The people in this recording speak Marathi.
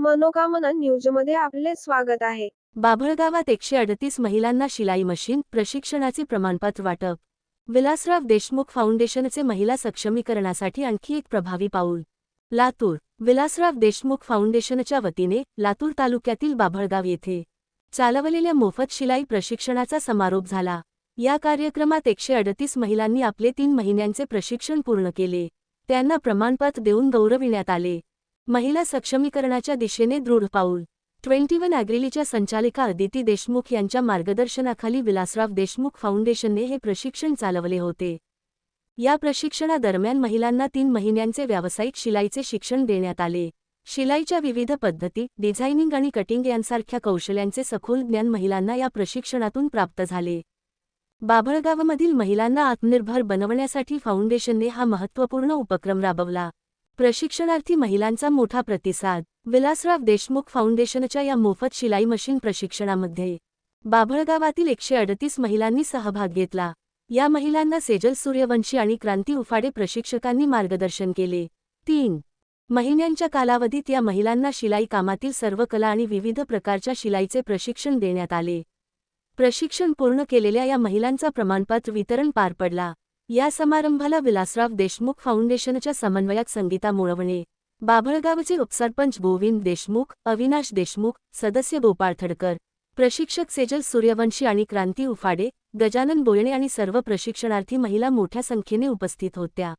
मनोकामना न्यूजमध्ये आपले स्वागत आहे. बाभळगावात एकशे अडतीस महिलांना शिलाई मशीन प्रशिक्षणाचे प्रमाणपत्र वाटप. विलासराव देशमुख फाउंडेशनचे महिला सक्षमीकरणासाठी आणखी एक प्रभावी पाऊल. लातूर विलासराव देशमुख फाउंडेशनच्या वतीने लातूर तालुक्यातील बाभळगाव येथे चालवलेल्या मोफत शिलाई प्रशिक्षणाचा समारोप झाला. या कार्यक्रमात एकशे अडतीस महिलांनी आपले तीन महिन्यांचे प्रशिक्षण पूर्ण केले. त्यांना प्रमाणपत्र देऊन गौरविण्यात आले. महिला सक्षमीकरणाच्या दिशेने दृढ पाऊल. ट्वेंटी वन अॅग्रिलीच्या संचालिका अदिती देशमुख यांच्या मार्गदर्शनाखाली विलासराव देशमुख फाउंडेशनने हे प्रशिक्षण चालवले होते. या प्रशिक्षणादरम्यान महिलांना तीन महिन्यांचे व्यावसायिक शिलाईचे शिक्षण देण्यात आले. शिलाईच्या विविध पद्धती डिझायनिंग आणि कटिंग यांसारख्या कौशल्यांचे सखोल ज्ञान महिलांना या प्रशिक्षणातून प्राप्त झाले. बाभळगावमधील महिलांना आत्मनिर्भर बनवण्यासाठी फाउंडेशनने हा महत्त्वपूर्ण उपक्रम राबवला. प्रशिक्षणार्थी महिलांचा मोठा प्रतिसाद. विलासराव देशमुख फाउंडेशनच्या या मोफत शिलाई मशीन प्रशिक्षणामध्ये बाभळगावातील एकशे अडतीस महिलांनी सहभाग घेतला. या महिलांना सेजल सूर्यवंशी आणि क्रांती उफाडे प्रशिक्षकांनी मार्गदर्शन केले. तीन. महिन्यांच्या कालावधीत या महिलांना शिलाई कामातील सर्व कला आणि विविध प्रकारच्या शिलाईचे प्रशिक्षण देण्यात आले. प्रशिक्षण पूर्ण केलेल्या या महिलांचा प्रमाणपत्र वितरण पार पडला. या समारंभाला विलासराव देशमुख फाउंडेशनच्या समन्वयात संगीता मुळवणे बाभळगावचे उपसरपंच गोविंद देशमुख अविनाश देशमुख सदस्य गोपाळ थडकर प्रशिक्षक सेजल सूर्यवंशी आणि क्रांती उफाडे गजानन बोयणे आणि सर्व प्रशिक्षणार्थी महिला मोठ्या संख्येने उपस्थित होत्या.